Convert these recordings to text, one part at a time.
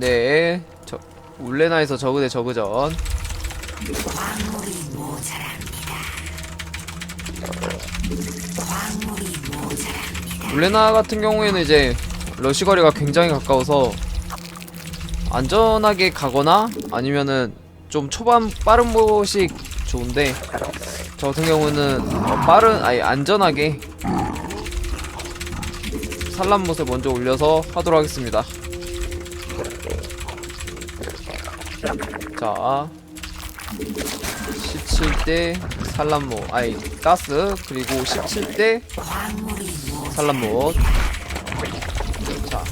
네, 저 울레나에서 저그 대 저그전. 울레나 같은 경우에는 이제 러시 거리가 굉장히 가까워서 안전하게 가거나 아니면은 좀 초반 빠른 모식 좋은데 저 같은 경우는 어, 빠른 아니 안전하게 산란못을 먼저 올려서 하도록 하겠습니다. 자 17대 산란모 아니 가스 그리고 17대 산란못 자,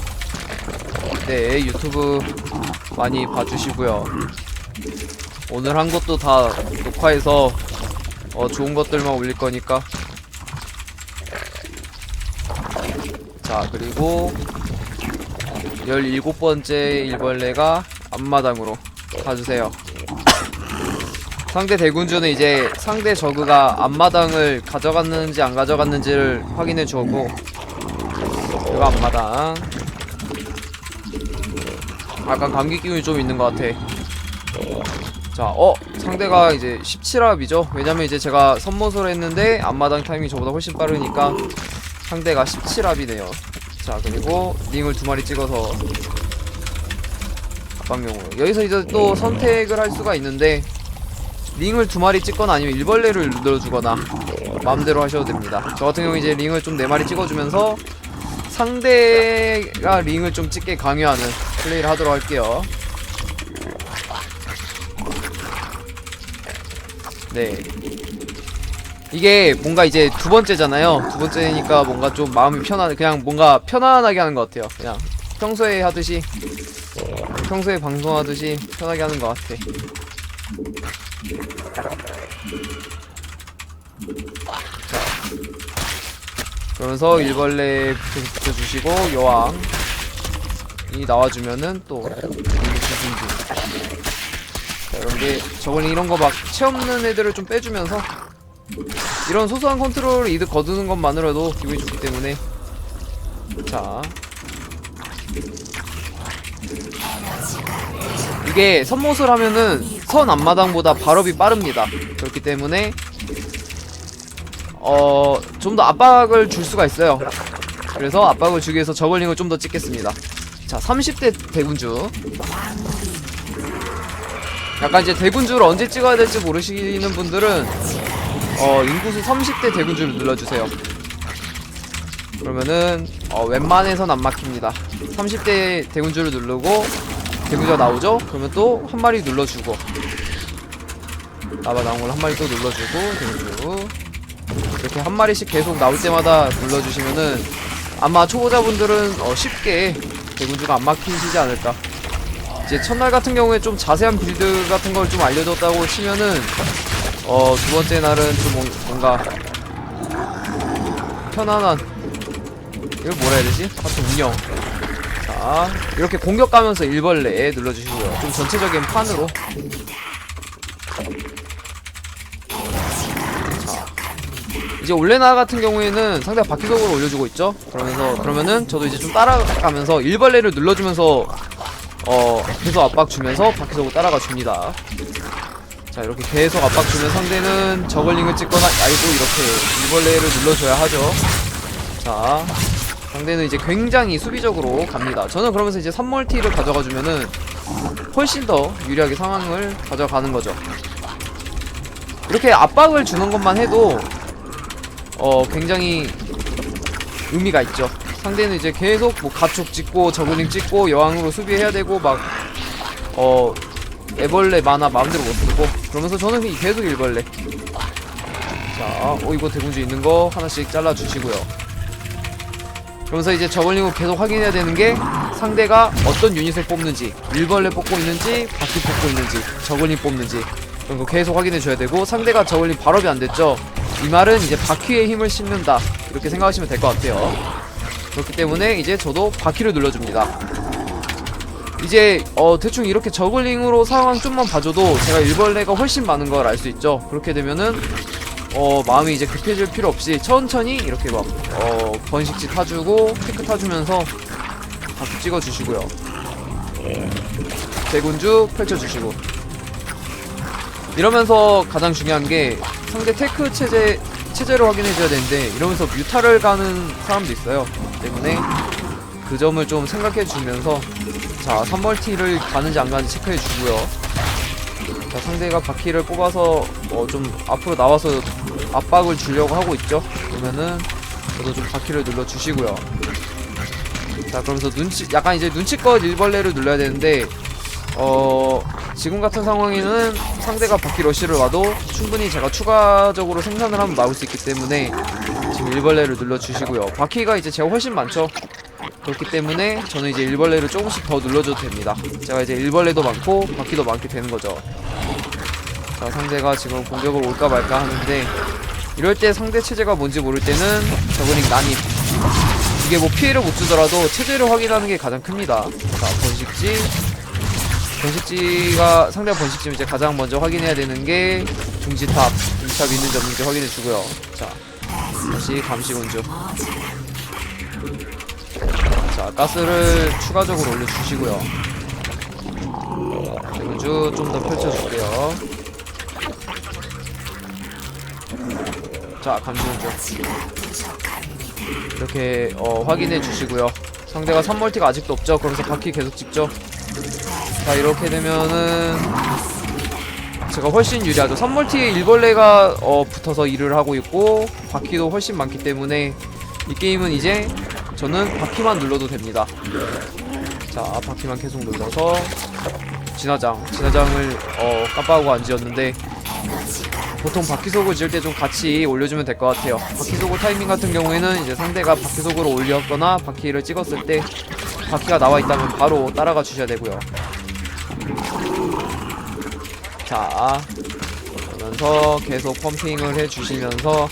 네 유튜브 많이 봐주시고요. 오늘 한 것도 다 녹화해서 어, 좋은 것들만 올릴 거니까. 자 그리고 17번째 일벌레가 앞마당으로 가주세요. 상대 대군주는 이제 상대 저그가 앞마당을 가져갔는지 안 가져갔는지를 확인해 주고 이거 앞마당. 약간 감기 기운이 좀 있는 것 같아. 자, 어 상대가 이제 17합이죠? 왜냐면 이제 제가 선모소를 했는데 앞마당 타이밍이 저보다 훨씬 빠르니까 상대가 17합이네요 자 그리고 링을 두 마리 찍어서 앞방용으로 여기서 이제 또 선택을 할 수가 있는데 링을 두 마리 찍거나 아니면 일벌레를 눌러주거나 마음대로 하셔도 됩니다. 저 같은 경우 이제 링을 좀 네 마리 찍어주면서 상대가 링을 좀 찍게 강요하는 플레이를 하도록 할게요. 네. 이게 뭔가 이제 두 번째잖아요. 두 번째니까 뭔가 좀 마음이 편한, 그냥 뭔가 편안하게 하는 것 같아요. 그냥 평소에 하듯이, 평소에 방송하듯이 편하게 하는 것 같아. 그러면서 일벌레 붙여- 붙여주시고 여왕이 나와주면은 또 중중중 자 이런 게 저걸링 이런 거 막 채없는 애들을 좀 빼주면서 이런 소소한 컨트롤 이득 거두는 것만으로도 기분이 좋기 때문에 자 이게 선못을 하면은 선 앞마당보다 발업이 빠릅니다 그렇기 때문에 어, 좀 더 압박을 줄 수가 있어요. 그래서 압박을 주기 위해서 저글링을 좀 더 찍겠습니다. 자, 30대 대군주. 약간 이제 대군주를 언제 찍어야 될지 모르시는 분들은 어, 인구수 30대 대군주를 눌러주세요. 그러면은 어, 웬만해선 안 막힙니다. 30대 대군주를 누르고 대군주가 나오죠? 그러면 또 한 마리 눌러주고 나바 나온 걸 한 마리 또 눌러주고 대군주 이렇게 한 마리씩 계속 나올 때마다 눌러주시면은 아마 초보자분들은 어, 쉽게 대군주가 안 막히시지 않을까. 이제 첫날 같은 경우에 좀 자세한 빌드 같은 걸 좀 알려줬다고 치면은 어, 두 번째 날은 좀 뭔- 뭔가 편안한 이걸 뭐라 해야 되지? 하여튼 운영. 자, 이렇게 공격 가면서 일벌레 눌러주시고요. 좀 전체적인 판으로 이제 올레나 같은 경우에는 상대가 바퀴속으로 올려주고 있죠. 그러면서 그러면은 저도 이제 좀 따라가면서 일벌레를 눌러주면서 어 계속 압박 주면서 바퀴속으로 따라가 줍니다. 자 이렇게 계속 압박 주면 상대는 저글링을 찍거나 아이고 이렇게 일벌레를 눌러줘야 하죠. 자 상대는 이제 굉장히 수비적으로 갑니다. 저는 그러면서 이제 3멀티를 가져가 주면은 훨씬 더 유리하게 상황을 가져가는 거죠. 이렇게 압박을 주는 것만 해도 어 굉장히 의미가 있죠. 상대는 이제 계속 뭐 가축 찍고 저글링 찍고 여왕으로 수비해야 되고 막 어 애벌레 만화 마음대로 못 쓰고. 그러면서 저는 계속 일벌레. 자, 어 이거 대군주 있는 거 하나씩 잘라 주시고요. 그러면서 이제 저글링을 계속 확인해야 되는 게 상대가 어떤 유닛을 뽑는지 일벌레 뽑고 있는지 바퀴 뽑고 있는지 저글링 뽑는지. 그런 거 계속 확인해 줘야 되고 상대가 저글링 발업이 안 됐죠? 이 말은 이제 바퀴에 힘을 싣는다. 이렇게 생각하시면 될 것 같아요. 그렇기 때문에 이제 저도 바퀴를 눌러줍니다 이제 어 대충 이렇게 저글링으로 상황 좀만 봐줘도 제가 일벌레가 훨씬 많은 걸 알 수 있죠. 그렇게 되면은 어 마음이 이제 급해질 필요 없이 천천히 이렇게 막 어 번식지 타주고 피크 타주면서 바퀴 찍어주시고요. 대군주 펼쳐주시고. 이러면서 가장 중요한 게 상대 테크 체제 체제로 확인해줘야 되는데 이러면서 뮤타를 가는 사람도 있어요. 때문에 그 점을 좀 생각해 주면서 자 3멀티를 가는지 안 가는지 체크해 주고요. 자 상대가 바퀴를 뽑아서 어, 좀 앞으로 나와서 압박을 주려고 하고 있죠. 그러면은 저도 좀 바퀴를 눌러 주시고요. 자 그러면서 눈치 약간 이제 눈치껏 일벌레를 눌러야 되는데 어 지금 같은 상황에는 상대가 바퀴 러쉬를 와도 충분히 제가 추가적으로 생산을 하면 막을 수 있기 때문에 지금 일벌레를 눌러 주시고요. 바퀴가 이제 제가 훨씬 많죠. 그렇기 때문에 저는 이제 일벌레를 조금씩 더 눌러줘도 됩니다. 제가 이제 일벌레도 많고 바퀴도 많게 되는 거죠. 자 상대가 지금 공격을 올까 말까 하는데 이럴 때 상대 체제가 뭔지 모를 때는 저그닉 난입 이게 뭐 피해를 못 주더라도 체제를 확인하는 게 가장 큽니다. 자 번식지 번식지가 상대가 번식지면 이제 가장 먼저 확인해야 되는 게 중지탑 중지탑 있는지 없는지 확인해 주고요. 자 다시 감시군주 자 가스를 추가적으로 올려주시고요. 대군주 좀더 펼쳐줄게요. 자 감시군주 이렇게 어, 확인해 주시고요. 상대가 3멀티가 아직도 없죠. 그러면서 바퀴 계속 찍죠. 자 이렇게 되면은 제가 훨씬 유리하죠. 3멀티에 일벌레가 어, 붙어서 일을 하고 있고 바퀴도 훨씬 많기 때문에 이 게임은 이제 저는 바퀴만 눌러도 됩니다. 자 바퀴만 계속 눌러서 진화장 진화장을 어, 깜빡하고 안 지었는데 보통 바퀴속을 지을 때 좀 같이 올려주면 될 것 같아요. 바퀴속을 타이밍 같은 경우에는 이제 상대가 바퀴속으로 올렸거나 바퀴를 찍었을 때 바퀴가 나와 있다면 바로 따라가 주셔야 되고요. 자, 그러면서 계속 펌핑을 해 주시면서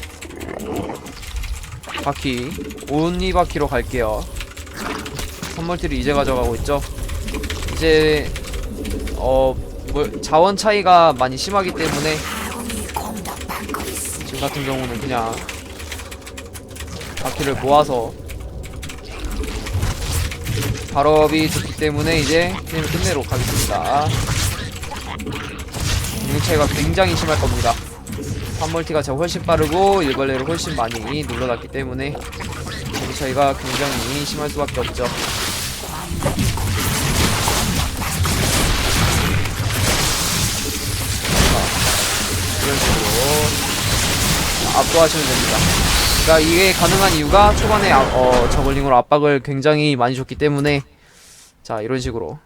바퀴 온리 바퀴로 갈게요. 선물티를 이제 가져가고 있죠. 이제 어 뭐, 자원 차이가 많이 심하기 때문에 지금 같은 경우는 그냥 바퀴를 모아서 발업이 좋기 때문에 이제 게임을 끝내러 가겠습니다. 능력 차이가 굉장히 심할 겁니다. 3멀티가 제가 훨씬 빠르고 일벌레를 훨씬 많이 눌러놨기 때문에 능력 차이가 굉장히 심할 수밖에 없죠. 이런 식으로 압도하시면 됩니다. 그러니까 이게 가능한 이유가 초반에 아- 어, 저글링으로 압박을 굉장히 많이 줬기 때문에 자 이런 식으로